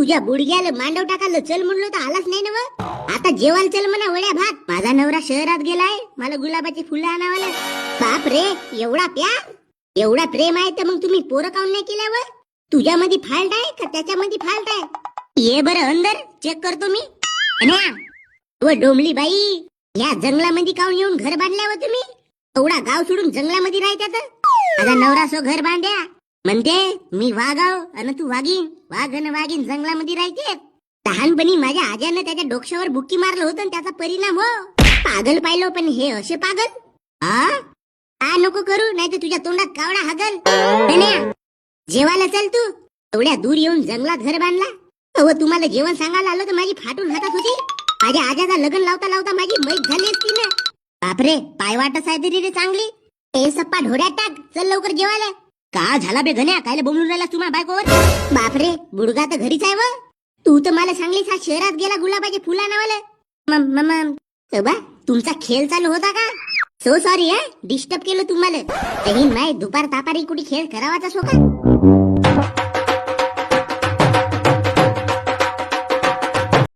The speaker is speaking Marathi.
तुझ्या बुडग्याला मांडव टाकायला चल म्हणलो तर आलाच नाही ना व. आता जेवायला चल म्हणा वड्या भात. माझा नवरा शहरात गेलाय. मला गुलाबाची फुलं आणावं बाप रे एवढा प्यार एवढा प्रेम आहे तर मग तुम्ही पोरं काऊन नाही केल्यावर तुझ्यामध्ये फाल्ट आहे का त्याच्यामध्ये फाल्ट आहे? ये बरं अंदर. चेक करतो मी. व डोमली बाई या जंगलामध्ये काऊन येऊन घर बांधल्यावर तुम्ही? एवढा गाव सोडून जंगलामध्ये राहत्यात? माझा नवरा सो घर बांध्या. म्हणते मी वागाव अन तू वागीन. वाघ अन वागीन जंगलामध्ये राहते लहानपणी माझ्या आज्यानं त्याच्या डोक्यावर बुक्की मारलं होतं आणि त्याचा परिणाम हो. पागल पाहिलो पण हे असे पागल? हा आ नको करू? नाही तर तुझ्या तोंडात कावडा हागल. जेवायला चल तू. एवढ्या दूर येऊन जंगलात घर बांधला. व तुम्हाला जेवण सांगायला आलं तर माझी फाटून हातात होती. माझ्या आज्याचा लग्न लावता लावता माझी मैत झाली असती ना. बापरे पाय वाटत आहे तरी रे चांगली. ते सप्पा ढोऱ्यात टाक. चल लवकर जेवायला. का झाला बे घन्या? कायले बोंबलून राहिला तुम्हा बायकोवर? बापरे बुडगा तर घरीच आहे व. तू तर मला सांगलीस हा शहरात गेला गुलाबाचे फुला नावाला बा तुमचा खेळ चालू होता का? सो सॉरी हा? डिस्टर्ब केलं तुम्हाला. तरी नाही दुपार तापारी कुठे खेळ करावाचा सो का